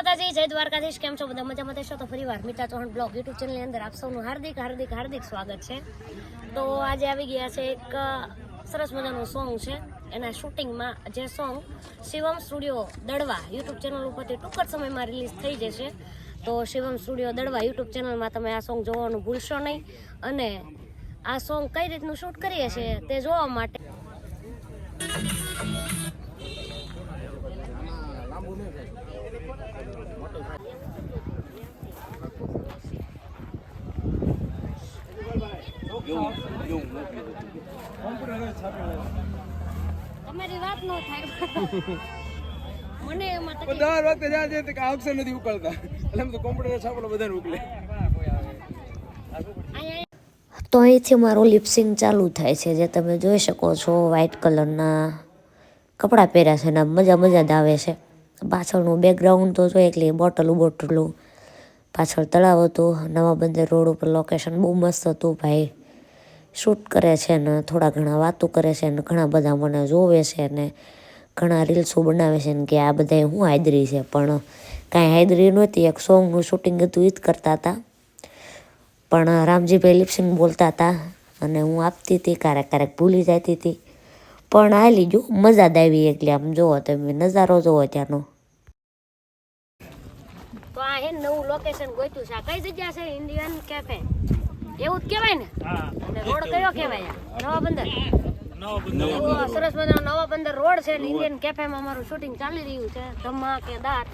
માતાજી, જય દ્વારકાધીશ. કેમ છો? બધા મજામાં થશો તો ફરી વાર મીઠા ચૌહાણ બ્લોગ યુટ્યુબ ચેનલની અંદર આપ સૌનું હાર્દિક હાર્દિક હાર્દિક સ્વાગત છે. તો આજે આવી ગયા છે એક સરસ મજાનું સોંગ છે. એના શૂટિંગમાં જે song Shivam studio Dadva YouTube channel ઉપરથી ટૂંક જ સમયમાં રિલીઝ થઈ જશે. તો શિવમ સ્ટુડિયો દડવા યુટ્યુબ ચેનલમાં તમે આ સોંગ જોવાનું ભૂલશો નહીં. અને આ સોંગ કઈ રીતનું શૂટ કરીએ છીએ તે જોવા માટે તમારી વાત ન થાય. મને એમાં દર વખતે જ્યાં જઈએ કે અક્ષર નથી ઉકળતા. એટલે એમ તો કોમ્પ્યુટર છાપડો બધાને ઉકલે તો અહીંથી મારું લિપસિંગ ચાલુ થાય છે જે તમે જોઈ શકો છો વ્હાઇટ કલરના કપડાં પહેર્યા છે ને મજા મજા જ આવે છે. પાછળનું બેકગ્રાઉન્ડ તો જોઈએ એટલે બોટલું બોટલું પાછળ તળાવ હતું નવા બંદર રોડ ઉપર લોકેશન બહુ મસ્ત હતું ભાઈ. શૂટ કરે છે ને થોડા ઘણા વાતો કરે છે ને ઘણા બધા મને જોવે છે ને ઘણા રીલ્સો બનાવે છે ને કે આ બધા હું હાયદરી છે. પણ કાંઈ હાયદરી નહોતી. એક સોંગનું શૂટિંગ હતું એ જ કરતા હતા. પણ રામજીભાઈ લિપસિંગ બોલતા હતા અને હું આપતી હતી, ક્યારેક ક્યારેક ભૂલી જતી હતી. પણ હાલી જો, મજા જ આવી એટલે આમ જુઓ તમે, નજારો જુઓ ત્યાંનો. નવું લોકેશન ગોત્યું છે. કઈ જગ્યા છે? ઇન્ડિયન કેફે એવું જ કહેવાય ને? અને રોડ કયો કહેવાય નવા બંદર સરસ મજાનો નવા બંદર રોડ છે ઇન્ડિયન ઇન્ડિયન કેફેમાં અમારું શૂટિંગ ચાલી રહ્યું છે. ધમાકેદાર.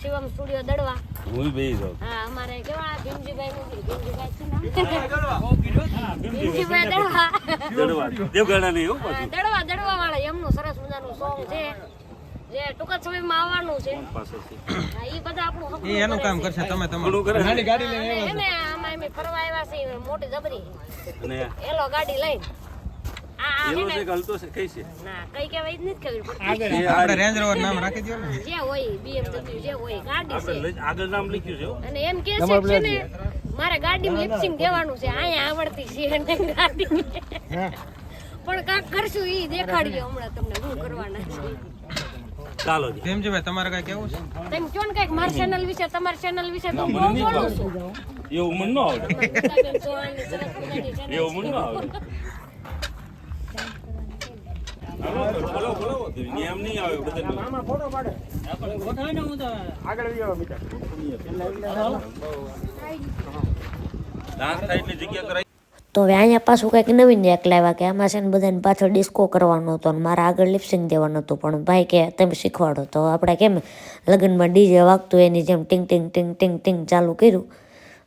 શિવમ સ્ટુડિયો દડવા. હું બે હા અમારે કેવા? ભીમજીભાઈ નું દડવા. દડવા. વાળા એમનું સરસ મજાનું સોંગ છે. જે ટૂંક જ સમયમાં આવવાનું છે. હા, ઈ બધા આપણું એ એનું કામ છે. કરશે તમે ઘણું નાની ગાડી લઈને અને એને આમાં એમ ફરવા આવ્યા છે મોટી જબરી. અને એલો ગાડી લઈને. આ આ એનો એને- છે કે હલતો છે? કઈ છે? ના કઈ કહેવાય જ નથી ખબર પડતી. આપણે રેન્જ રોવર નામ રાખી દો ને. જે હોય BMW જે હોય ગાડી છે. લઈ- આગળ નામ લખ્યું છે હો. અને એમ કે છે છે ને મારે ગાડીમાં લિપસિંગ દેવાનું છે અહીંયા આવડતી છે ગાડી. પણ કાંક કરશું એ દેખાડીએ હમણાં તમને શું કરવાના છે. ચાલો જી. ભીમજીભાઈ તમારે કઈ કેવું છે? તમે કયો ને કંઈક મારી ચેનલ વિશે તમારી ચેનલ વિશે તો બહુ બોલું છું. એવું મને ન આવડે. એવું મને ન આવડે. બોલો બોલો એમ નહીં આવે બધા ડાન્સ થાય એટલે જગ્યા કરાય. તો હવે અહીંયા પાછું કંઈક નવીન એક લાવ્યા કે આમાં છે ને બધાને પાછળ ડિસ્કો કરવાનો હતો અને મારા આગળ લિપસિંગ દેવાનું હતું. પણ ભાઈ કે તમે શીખવાડો. તો આપણે કેમ લગ્નમાં ડીજે વાગતું એની જેમ ટીંગ ટીંગ ટીંગ ટીંગ ટીંગ ચાલુ કર્યું.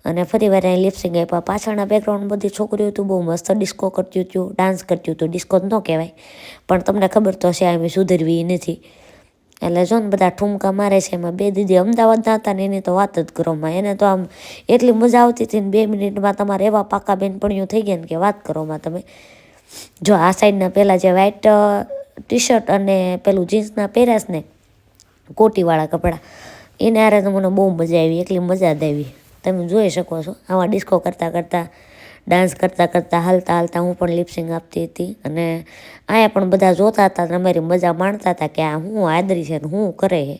અને ફરી વાર અહીં લિપસિંગ આપ્યા. પાછળના બેકગ્રાઉન્ડ બધી છોકરીઓ હતું બહુ મસ્ત ડિસ્કો કરતી હતું ડાન્સ કરતી હતું. ડિસ્કો ન કહેવાય. પણ તમને ખબર તો હશે આમ સુધરવી નથી. એટલે જો ને બધા ઠુમકા મારે છે એમાં બે દીદી અમદાવાદના હતા ને એની તો વાત જ કરો માં. એને તો આમ એટલી મજા આવતી હતી ને બે મિનિટમાં તમારે એવા પાકા બેનપણીઓ થઈ ગયા ને કે વાત કરો માં તમે. જો આ સાઈડના પહેલાં જે વ્હાઇટ ટી શર્ટ અને પેલું જીન્સના પહેરાશ ને કોટીવાળા કપડાં, એને હારે તો મને બહુ મજા આવી, એટલી મજા જ આવી. તમે જોઈ શકો છો, આવા ડિસ્કો કરતાં કરતાં ડાન્સ કરતાં કરતાં હાલતા હાલતા હું પણ લિપસિંગ આપતી હતી અને અહીંયા પણ બધા જોતા હતા અને અમારી મજા માણતા હતા કે આ હું આદરી છે ને હું કરે છે.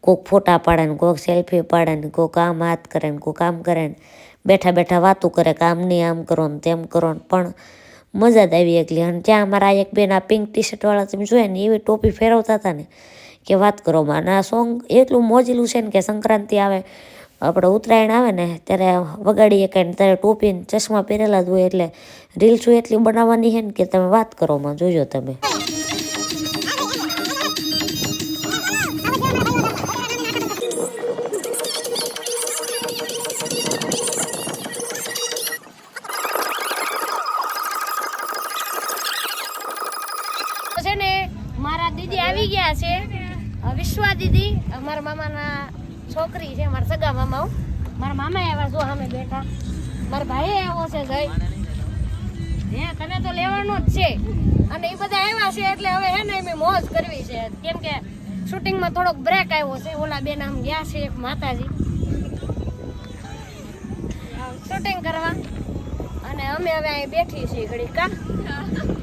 કોક ફોટા પાડે ને કોક સેલ્ફી પાડે ને કોક આમ હાથ કરે ને કોક આમ કરે ને બેઠા બેઠા વાતું કરે કે આમ નહીં આમ કરો ને તેમ કરો ને પણ મજા જ આવી એકલી અને ત્યાં અમારા એક બેન આ પિંક ટી શર્ટવાળા તમે જોયા ને એવી ટોપી ફેરવતા હતા ને કે વાત કરો અને આ સોંગ એટલું મોજેલું છે ને કે સંક્રાંતિ આવે આપણે ઉત્તરાયણ આવે ને, ત્યારે વગાડીએ કાંઈ ત્યારે ટોપી ચશ્મા પહેરેલા જ હોય એટલે રીલ્સો એટલી બનાવવાની છે ને કે તમે વાત કરો માં, જોજો તમે. છે ને, મારા દીદી આવી ગયા છે. વિશ્વા દીદી, અમારા મામાના છોકરી છે, મારા સગા મામા મારા મામા આવ્યા છો સામે બેઠા. મારા ભાઈ આવ્યો છે જય હે, તને તો લેવાનો જ છે. અને એ બધા આવ્યા છે એટલે હવે હે ને એમ મોજ કરવી છે. કેમ કે શૂટિંગમાં થોડોક બ્રેક આવ્યો છે. ઓલા બેન આમ ગયા છે એક માતાજી. શૂટિંગ કરવા. અને અમે હવે અહીં બેઠી છીએ ઘડીક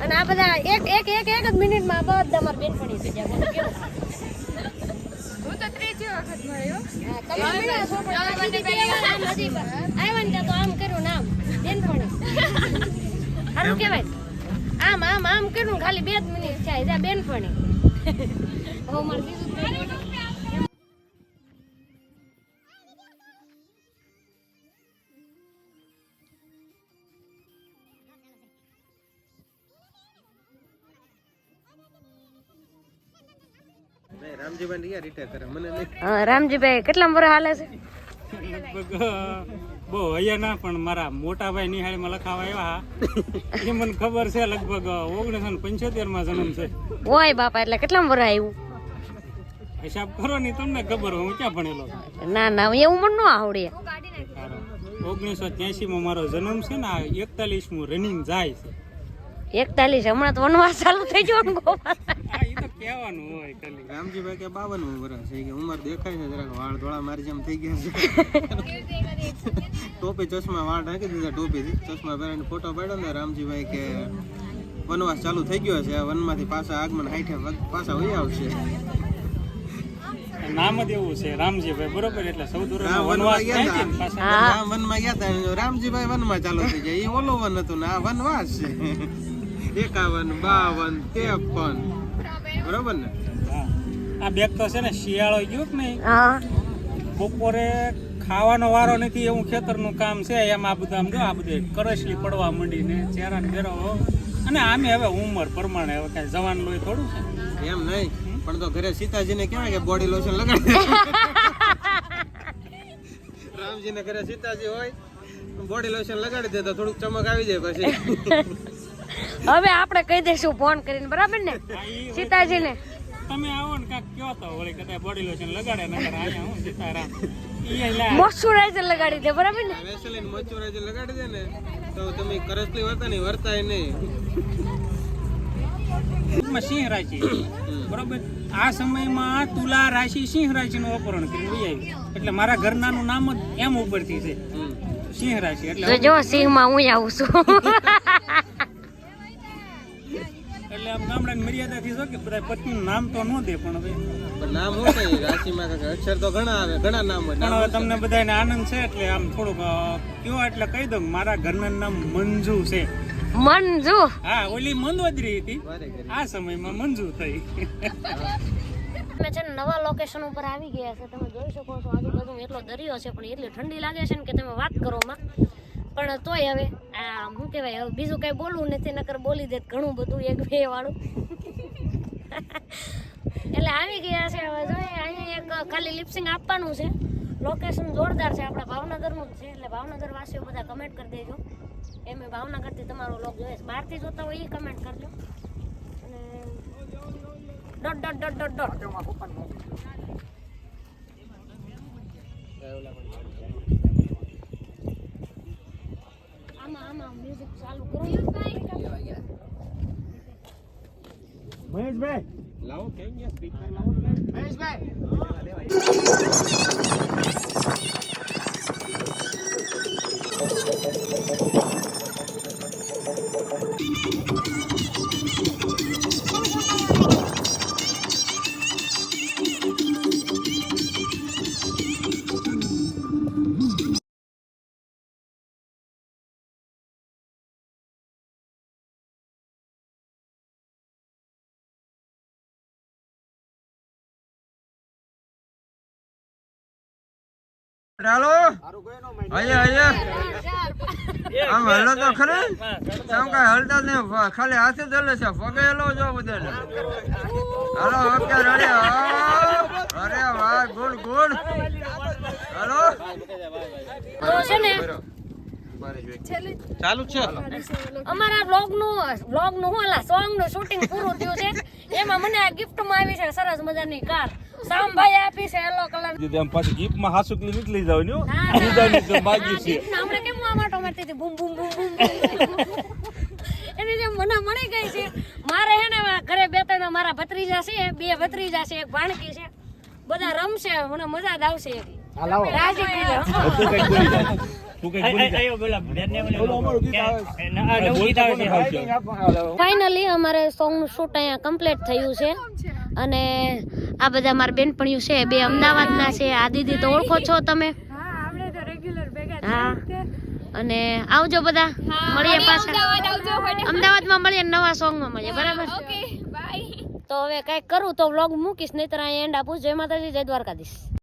અને આ બધા એક એક એક એક જ મિનિટમાં બધા મારા બેનપણી થઈ જાય કેવું? હું તો આવ્યા આમ કર્યું સારું કહેવાય આમ આમ આમ કર્યું ખાલી બે જ મિનિટ થાય. બેનપણી હવે મારે બીજું હા, રામજીભાઈ કેટલા વર્ષ હાલે છે? લગભગ બહુ હૈયા ના પણ મારા મોટા ભાઈ નિહાળીમાં લખાવા આવ્યા એ મને ખબર છે લગભગ ઓગણીસો ને પંચોતેરમાં જન્મ છે. ઓય બાપા એટલે કેટલા વર્ષ આવ્યું હિસાબ કરો ને તમને ખબર હોય હું ક્યાં ભણેલો ના ના એવું મને ન આવડે. ઓગણીસો ત્યાસી માં મારો જન્મ છે ને આ એકતાલીસ મુ રનિંગ જાય છે. એકતાલીસ હમણાં તો વનવાસ ચાલુ થઈ ગયો ગોપાલ કહેવાનું હોય ખાલી. રામજીભાઈ કે બાવન વર્ષ છે. કે ઉંમર દેખાય છે જરાક. વાળ ધોળા મારી જેમ થઈ ગયા છે. ટોપી ચશ્મા વાળ ઢાંકી દીધા ટોપી ચશ્મા પહેરીને ફોટો પાડ્યો ને રામજીભાઈ કે વનવાસ ચાલુ થઈ ગયો છે. વનમાંથી પાછા આગમન હાઈઠે પાછા વહી આવશે. નામ જ એવું છે રામજીભાઈ બરોબર? એટલે સૌ વનવાસ ગયા વનમાં ગયા હતા. રામજીભાઈ વનમાં ચાલુ થઈ ગયા. એ ઓલો વન હતું ને આ વનવાસ છે. એકાવન બાવન ત્રેપન. બરોબર ને? હા. આ બેગ તો છે ને શિયાળો ગયો કે નહીં? બપોરે ખાવાનો વારો નથી એવું ખેતરનું કામ છે. એમ આ બધા આમ જો આ બધે કરસલી પડવા માંડીને ચહેરા ને બેરો અને આમે હવે ઉંમર પ્રમાણે હવે કાંઈ જવાન લોહી થોડું છે. એમ નહીં. પણ તો ઘરે સીતાજીને કહેવાય કે બોડી લોશન લગાડી દે. રામજીને ઘરે સીતાજી હોય બોડી લોશન લગાડી દે તો થોડુંક ચમક આવી જાય પછી. હવે આપણે કહી દઈશું ફોન કરીને બરાબર ને? સીતાજીને. તમે આવો ને કાંઈક કયો તો વળી કદાચ બોડી લોશન લગાડે નકર અહીંયા હું સીતારામ. મોઇશ્ચરાઇઝર લગાડી દે બરાબર ને? વેસલીન મોચ્યુરાઇઝર લગાડી દે ને તો તમે કરસલી વર્તા નહીં વર્તાય નહીં. માં સિંહ રાશિ. બરોબર? આ સમયમાં તુલા રાશિ સિંહ રાશિનું અપહરણ કરીને આવી. એટલે મારા ઘરનાનું નામ જ એમ ઉપરથી છે. સિંહ રાશિ એટલે જો સિંહમાં હું આવું છું. એટલે આમ ગામડાની મર્યાદાથી છો કે બધા પત્નીનું નામ તો ન દે પણ હવે. નામ હોય ને રાશિમાં અક્ષર તો ઘણા આવે ઘણા નામ હોય. પણ હવે તમને બધાને આનંદ છે એટલે આમ થોડુંક કયો એટલે કહી દઉં મારા ઘરના નામ મંજુ છે. મંજુ? હા ઓલી મંદોદરી હતી. આ સમયમાં મંજુ થઈ. અમે છે ને નવા લોકેશન ઉપર આવી ગયા છે. તમે જોઈ શકો છો આજુબાજુ એટલો દરિયો છે પણ એટલી ઠંડી લાગે છે ને કે તમે વાત કરો માં. પણ તોય હવે આ શું કહેવાય હવે બીજું કાંઈ બોલવું નથી નકર બોલી દે ઘણું બધું એક બે વાળું. એટલે આવી ગયા છે હવે જોઈએ અહીંયા એક ખાલી લિપસિંગ આપવાનું છે. લોકેશન જોરદાર છે આપણા ભાવનગરનું જ છે એટલે ભાવનગર વાસીઓ બધા કમેન્ટ કરી દેજો. એમ ભાવનગરથી તમારો લોક જોઈએ બહારથી જોતા હોય એ કમેન્ટ કરજો. અને dot dot dot dot dot આમાં આમાં મ્યુઝિક ચાલુ કરો લાવો કેમ ગયા સ્પીકર અહીંયા અહીંયા આમ હલો તો ખરે? આમ કઈ હલતા ને ખાલી હાથે જ છે. પગે હલો જો બધાને. હાલો ઓકે રેડી? અરે વાહ ગુડ ગુડ હલો. છે ને ચાલુ છે. અમારા બ્લોગનું બ્લોગનું સોંગનું શૂટિંગ પૂરું થયું છે. એમાં મને આ ગિફ્ટમાં આવી છે સરસ મજાની કાર સામભાઈ આપી છે યલો કલર. આમ પાછી ગીફમાં હાસુકલી નીકળી જાવ ને ના, બીજાની તો માગી છે. હમણાં કેમ આ માટો મારતી હતી બૂમ બૂમ બૂમ બૂમ. એની જેમ મને મળી ગઈ છે. મારે હે ને ઘરે બે ત્રણ મારા ભત્રીજા છે બે ભત્રીજા છે એક ભાણકી છે. બધા રમશે મને મજા જ આવશે રાજી થઈ જાઓ. તું કઈ બોલી જા. ફાઇનલી અમારે સોંગનું શૂટ અહીંયા કમ્પ્લીટ થયું છે. અને આ બધા મારા બેનપણીઓ છે બે અમદાવાદના છે આ દીદી તો ઓળખો છો તમે. હા અને આવજો બધા મળીએ પાછા. અમદાવાદમાં મળીએ ને નવા સોંગમાં મળીએ બરાબર? તો હવે કંઈક કરું તો વ્લોગ મૂકીશ નહીતર અહીંયા એન્ડ આપું જય માતાજી જય દ્વારકાધીશ.